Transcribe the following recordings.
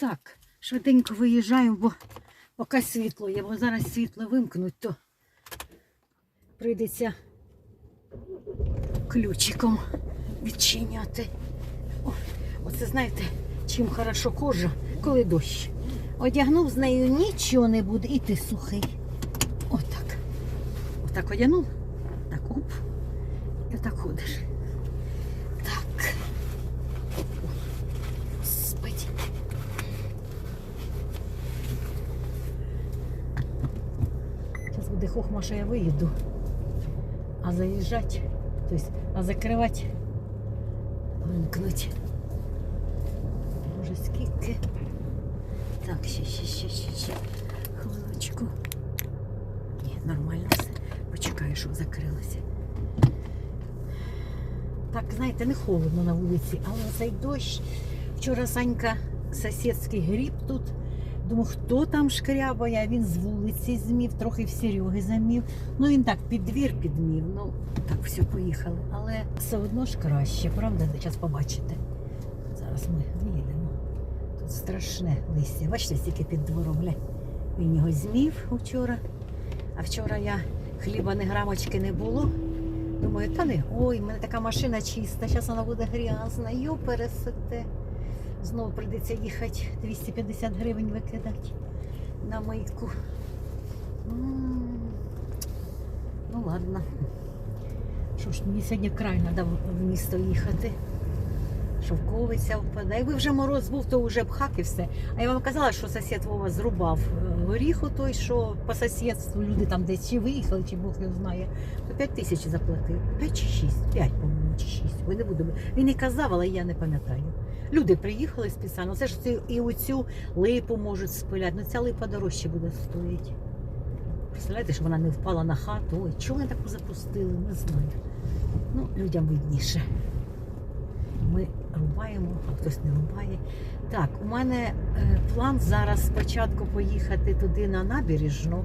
Так, швиденько виїжджаємо, бо поки світло є, бо зараз світло вимкнуть, то прийдеться ключиком відчиняти. О, оце знаєте, чим хорошо кожа, коли дощ. Одягнув з нею нічого не буде, і ти сухий. Отак. Отак одягнув, так оп, і отак ходиш. Так. Ой, Господи. Хохма, що я виїду. А заїжджати, тобто, а закривати, вимкнуть. Боже, скільки. Так, ще, ще, ще, ще, ще. Хвилиночку. Ні, нормально все. Почекаю, щоб закрилося. Так, знаєте, не холодно на вулиці, але цей дощ. Вчора Санька сусідський гріб тут. Думаю, хто там шкрябає, він з вулиці змів, трохи в Сереги замів. Ну він так під двір підмів. Ну так все поїхали. Але все одно ж краще, правда? Зараз побачите. Зараз ми виїдемо. Тут страшне листя. Бачите, стільки під двором. глянь. Він його змів вчора. А вчора я хліба не грамочки не було. Думаю, та не, ой, в мене така машина чиста, зараз вона буде грязна, йо пересете. Знову прийдеться їхати 250 гривень викидати на мийку. Ну ладно. Що ж, мені сьогодні край треба в місто їхати. Шовковиця впаде. Якби вже мороз був, то вже б хак і все. А я вам казала, що сусід Вова зрубав е, горіх той, що по сусідству люди там десь чи виїхали, чи Бог його знає. То 5 тисяч заплатив. 5 чи 6? 5, по-моєму, чи 6. Ви не буду. Він і казав, але я не пам'ятаю. Люди приїхали спеціально. Це ж і оцю липу можуть спиляти. Ну ця липа дорожче буде стоїти. Представляєте, що вона не впала на хату. Ой, чого вони таку запустили, не знаю. Ну, людям видніше. Ми рубаємо, а хтось не рубає. Так, у мене е, план зараз спочатку поїхати туди на набережну.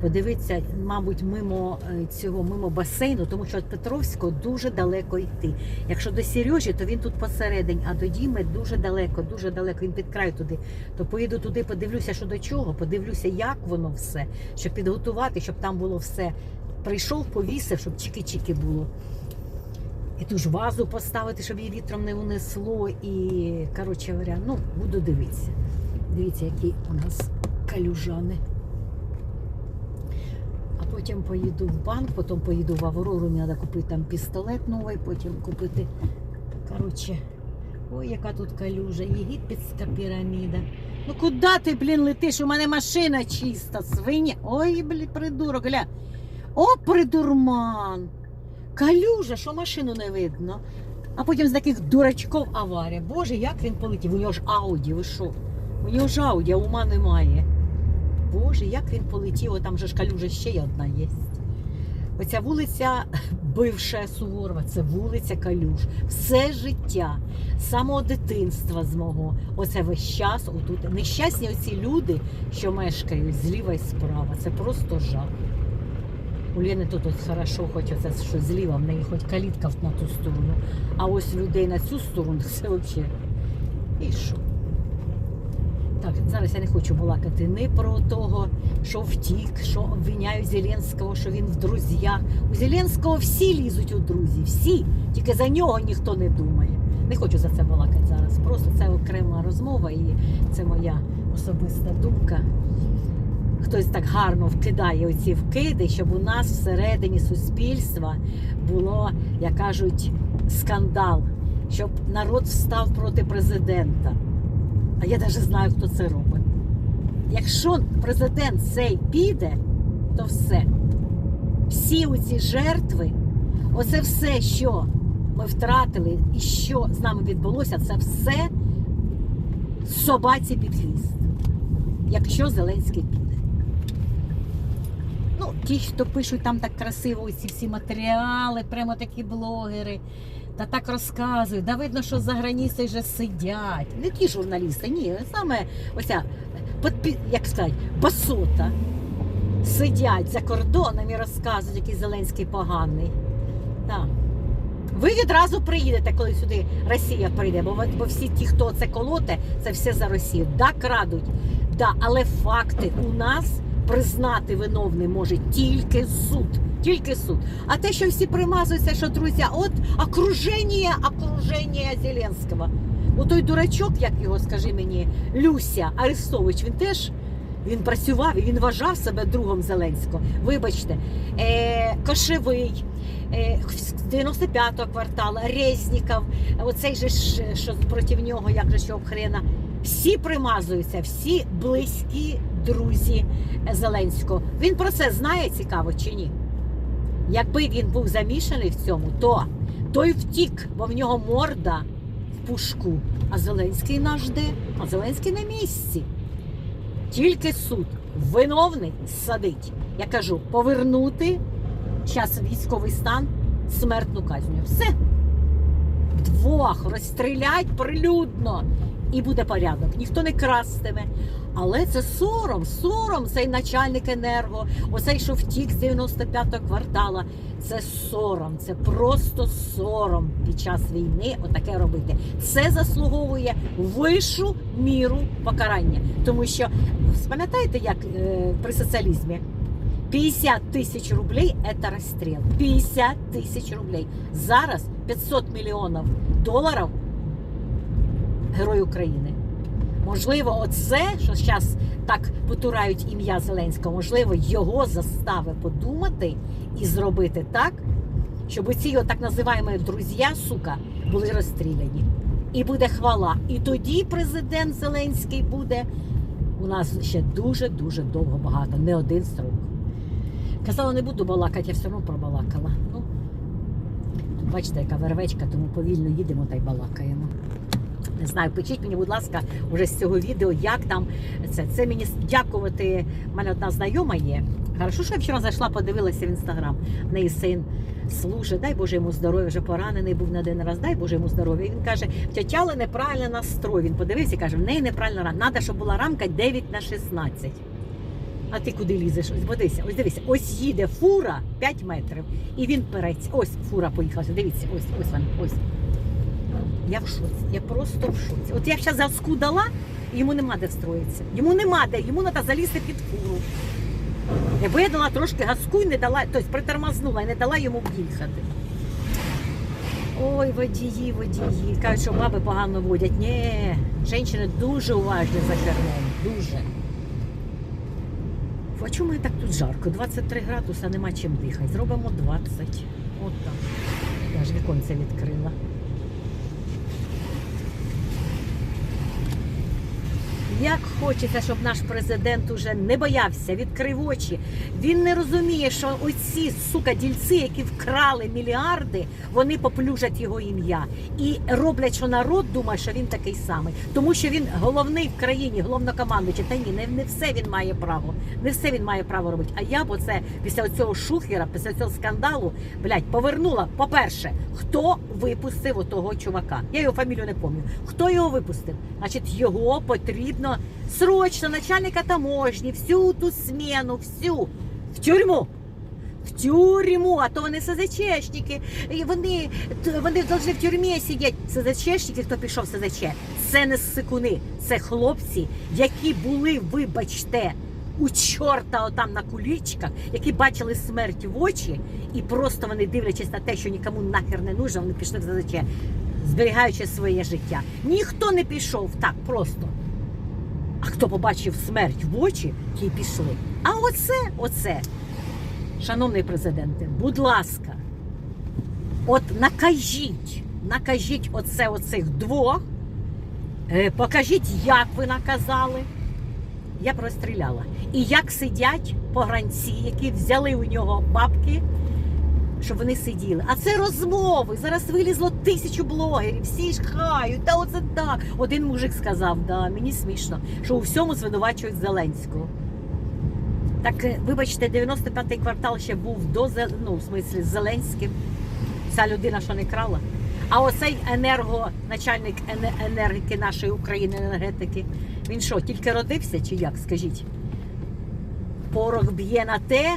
Подивитися, мабуть, мимо е, цього, мимо басейну, тому що від Петровського дуже далеко йти. Якщо до Сережі, то він тут посередині, а до Діми дуже далеко, дуже далеко. Він під край туди. То поїду туди, подивлюся, що до чого, подивлюся, як воно все, щоб підготувати, щоб там було все. Прийшов, повісив, щоб чики-чики було. І ту ж вазу поставити, щоб її вітром не унесло. І, коротше говоря, ну, буду дивитися. Дивіться, які у нас калюжани. Потім поїду в банк, потім поїду в Аврору, мені треба купити там пістолет новий, потім купити. Коротше, ой, яка тут калюжа, єгипетська піраміда. Ну куди ти, блін, летиш? У мене машина чиста, свиня. Ой, блін, придурок, гля. О, придурман. Калюжа, що машину не видно. А потім з таких дурачків аварія. Боже, як він полетів? У нього ж Ауді, ви що? У нього ж Ауді, а ума немає. Боже, як він полетів, там же ж калюжа ще одна є. Оця вулиця бивша Суворова, це вулиця Калюж. Все життя, самого дитинства з мого. Оце весь час отут. Нещасні оці люди, що мешкають зліва і справа. Це просто жах. У Лени тут ось хорошо, хоч оце що зліва, в неї хоч калітка на ту сторону. А ось людей на цю сторону це взагалі. І що? Так, зараз я не хочу балакати не про того, що втік, що обвиняють Зеленського, що він в друзях. У Зеленського всі лізуть у друзі, всі. Тільки за нього ніхто не думає. Не хочу за це балакати зараз. Просто це окрема розмова і це моя особиста думка. Хтось так гарно вкидає оці вкиди, щоб у нас всередині суспільства було, як кажуть, скандал, щоб народ встав проти президента. А я навіть знаю, хто це робить. Якщо президент цей піде, то все. Всі оці жертви, оце все, що ми втратили і що з нами відбулося, це все собаці під хвіст. Якщо Зеленський піде. Ну, ті, хто пишуть там так красиво ці всі матеріали, прямо такі блогери, та так розказують. Да видно, що за границею вже сидять. Не ті журналісти, ні, саме оця, подпі- як сказати, басота. Сидять за кордоном і розказують, який Зеленський поганий. Так. Ви відразу приїдете, коли сюди Росія прийде, бо, бо всі ті, хто це колоте, це все за Росію. Да, крадуть, да, але факти у нас признати виновним може тільки суд. Тільки суд. А те, що всі примазуються, що друзі, от окруження, окруження Зеленського. У той дурачок, як його, скажи мені, Люся Арестович, він теж він працював і він вважав себе другом Зеленського. Вибачте, е, Кошевий, е, 95-го кварталу, Резніков, оцей же що проти нього, як же що хрена. Всі примазуються, всі близькі друзі Зеленського. Він про це знає цікаво чи ні? Якби він був замішаний в цьому, то той втік, бо в нього морда в пушку. А Зеленський наш де? А Зеленський на місці. Тільки суд виновний садить. Я кажу, повернути час військовий стан, смертну казню. Все. Двох розстрілять прилюдно. І буде порядок. Ніхто не крастиме. Але це сором, сором, цей начальник енерго, оцей, що втік з 95-го квартала. Це сором, це просто сором під час війни отаке робити. Це заслуговує вищу міру покарання. Тому що пам'ятаєте, як е, при соціалізмі? 50 тисяч рублей це розстріл. 50 тисяч рублей. Зараз 500 мільйонів доларів Герой України. Можливо, оце, що зараз так потурають ім'я Зеленського, можливо, його застави подумати і зробити так, щоб ці його так називаємо друзі, сука, були розстріляні. І буде хвала. І тоді президент Зеленський буде у нас ще дуже-дуже довго багато, не один срок. Казала, не буду балакати, я все одно пробалакала. Ну, бачите, яка вервечка, тому повільно їдемо та й балакаємо. Не знаю, пишіть мені, будь ласка, уже з цього відео, як там це. Це мені дякувати. У мене одна знайома є. Хорошо, що я вчора зайшла, подивилася в інстаграм. В неї син служить, дай Боже йому здоров'я, вже поранений був на один раз, дай Боже йому здоров'я. І Він каже, тятяли неправильно настрой. Він подивився і каже, в неї неправильна рамка. Треба, щоб була рамка 9 на 16. А ти куди лізеш? Ось подивися, ось дивися, ось їде фура 5 метрів. І він перець. Ось фура поїхала. Дивіться, ось, ось вона, ось. Я в шоці, я просто в шоці. От я зараз газку дала, і йому нема де встроїтися. Йому нема де, йому треба залізти під фуру. Якби я дала трошки газку і не дала, тобто притормознула і не дала йому їхати. Ой, водії, водії. Кажуть, що баби погано водять. Ні, жінки дуже уважні за кермом. Дуже. А чому мені так тут жарко? 23 градуса, нема чим дихати. Зробимо 20. От так. Я ж віконце відкрила. Як хочеться, щоб наш президент уже не боявся, відкрив очі. Він не розуміє, що оці сука дільці, які вкрали мільярди, вони поплюжать його ім'я і роблять, що народ думає, що він такий самий, тому що він головний в країні, головнокомандуючий. Та ні, не, не все він має право, не все він має право робити. А я б оце після цього шухера, після цього скандалу, блядь, повернула. По-перше, хто випустив отого чувака? Я його фамілію не пам'ятаю. Хто його випустив? Значить, його потрібно срочно начальника таможні, всю ту зміну, всю в тюрму. В тюрму, а то вони СЗЧшники, і вони, вони повинні в тюрмі сидіти. СЗЧшники, хто пішов в СЗЧ, це не сикуни, це хлопці, які були, вибачте, у чорта отам на кулічках, які бачили смерть в очі, і просто вони дивлячись на те, що нікому нахер не нужно, вони пішли в СЗЧ, зберігаючи своє життя. Ніхто не пішов так просто. Хто побачив смерть в очі, ті пішли. А оце, оце, шановний президенте, будь ласка, от накажіть, накажіть оце оцих двох, е, покажіть, як ви наказали. Я б розстріляла. І як сидять погранці, які взяли у нього бабки, щоб вони сиділи. А це розмови. Зараз вилізло тисячу блогерів, всі ж хають, та оце так. Один мужик сказав, да, мені смішно, що у всьому звинувачують Зеленського. Так, е, вибачте, 95-й квартал ще був до ну, в смислі, з Зеленським. Ця людина, що не крала. А оцей енерго, начальник ене- енергетики нашої України, енергетики, він що, тільки родився чи як? Скажіть? Порох б'є на те,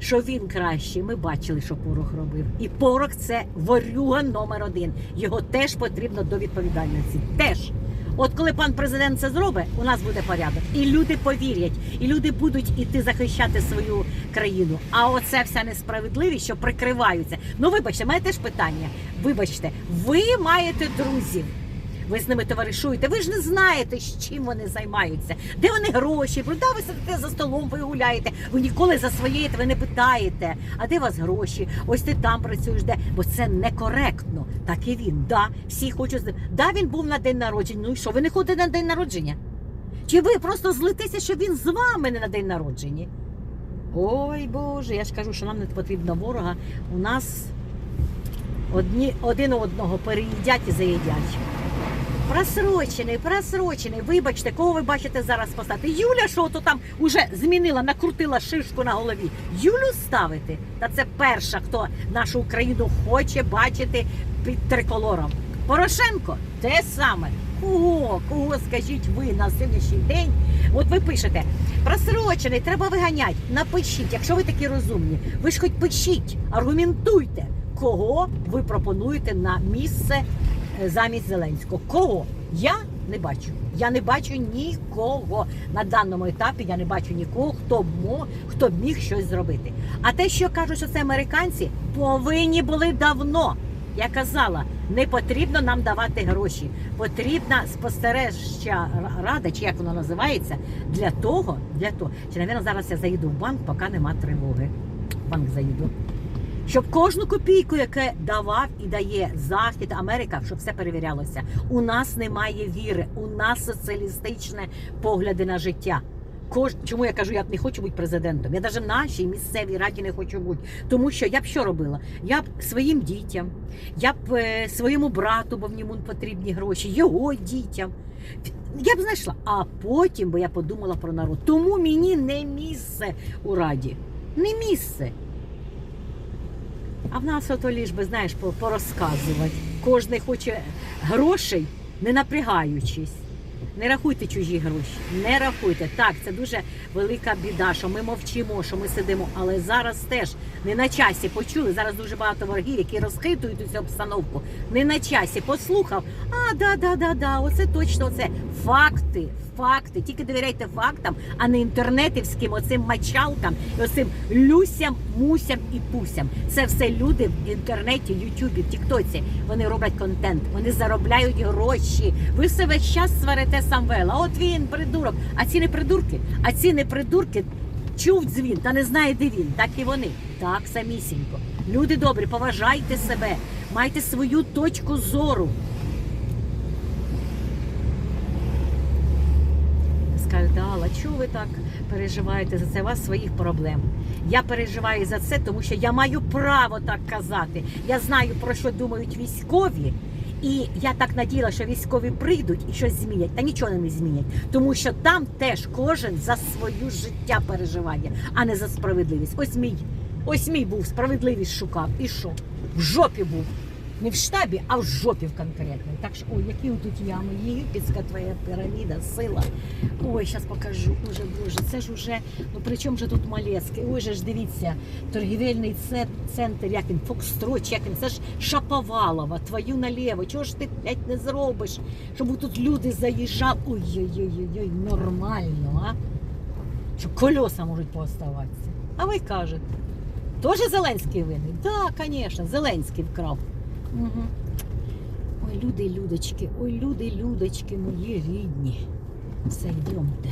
що він кращий. Ми бачили, що порох робив. І порох це ворюга номер один. Його теж потрібно до відповідальності. Теж. От коли пан президент це зробить, у нас буде порядок. І люди повірять, і люди будуть іти захищати свою країну. А оце вся несправедливість, що прикриваються. Ну, вибачте, мене теж питання. Вибачте, ви маєте друзів. Ви з ними товаришуєте, ви ж не знаєте, з чим вони займаються, де вони гроші, да, ви сидите за столом, ви гуляєте, ви ніколи за своє ви не питаєте, а де у вас гроші? Ось ти там працюєш, де? Бо це некоректно. Так і він. Да, всі хочуть. Да, він був на день народження. Ну і що, ви не ходите на день народження? Чи ви просто злитеся, що він з вами не на день народження? Ой Боже, я ж кажу, що нам не потрібно ворога. У нас одні, один одного переїдять і заїдять. Просрочений, просрочений. Вибачте, кого ви бачите зараз поставити? Юля, що то там уже змінила, накрутила шишку на голові. Юлю ставити? Та це перша, хто нашу Україну хоче бачити під триколором. Порошенко те саме. Кого? Кого скажіть ви на сьогоднішній день? От ви пишете, просрочений, треба виганяти. Напишіть, якщо ви такі розумні, ви ж хоч пишіть, аргументуйте, кого ви пропонуєте на місце замість Зеленського. Кого? Я не бачу. Я не бачу нікого на даному етапі. Я не бачу нікого, хто мо, хто міг щось зробити. А те, що кажуть, що це американці, повинні були давно. Я казала, не потрібно нам давати гроші. Потрібна спостережча рада, чи як воно називається, для того, для того. Чи, навіть, зараз я заїду в банк, поки нема тривоги. Банк заїду. Щоб кожну копійку, яке давав і дає Захід, Америка, щоб все перевірялося. У нас немає віри, у нас соціалістичне погляди на життя. Кож... Чому я кажу, я не хочу бути президентом? Я навіть в нашій місцевій раді не хочу бути. Тому що я б що робила? Я б своїм дітям, я б е, своєму брату, бо в ньому потрібні гроші, його дітям. Я б знайшла. А потім би я подумала про народ. Тому мені не місце у раді. Не місце. А в нас ото ліж би, знаєш, порозказувати. Кожний хоче грошей, не напрягаючись. Не рахуйте чужі гроші, не рахуйте. Так, це дуже велика біда, що ми мовчимо, що ми сидимо. Але зараз теж не на часі почули. Зараз дуже багато ворогів, які розхитують цю обстановку. Не на часі послухав. А, да, да, да, да, оце точно оце. Факти, факти. Тільки довіряйте фактам, а не інтернетівським оцим мачалкам оцим люсям, мусям і пусям. Це все люди в інтернеті, Ютубі, Тіктоці. Вони роблять контент, вони заробляють гроші. Ви все весь час сварите Самвела. От він придурок. А ці не придурки, а ці не придурки. Чув дзвін, та не знає, де він. Так і вони. Так самісінько. Люди добрі, поважайте себе, майте свою точку зору. Скажете, чого ви так переживаєте за це? У вас своїх проблем. Я переживаю за це, тому що я маю право так казати. Я знаю, про що думають військові. І я так надіяла, що військові прийдуть і щось змінять, та нічого не змінять, тому що там теж кожен за своє життя переживає, а не за справедливість. Ось мій, ось мій був справедливість шукав. І що? В жопі був. Не в штабі, а в жопі в конкретній. Так що, ой, які тут ями, єгипетська твоя піраміда, сила. Ой, зараз покажу. Боже, боже, це ж уже, ну при чому же тут Малецький? Ой же ж дивіться, торгівельний центр, як він, Фокстрот, як він, це ж Шаповалова, твою наліво. Чого ж ти блядь, не зробиш? Щоб тут люди заїжджали. Ой-ой-ой, нормально, а? Що кольоса можуть пооставатися. А ви кажете, Тоже Зеленський винен? Так, да, звісно, Зеленський вкрав. Угу. Ой, люди, людочки, ой, люди, людочки мої рідні. Все, йдемте.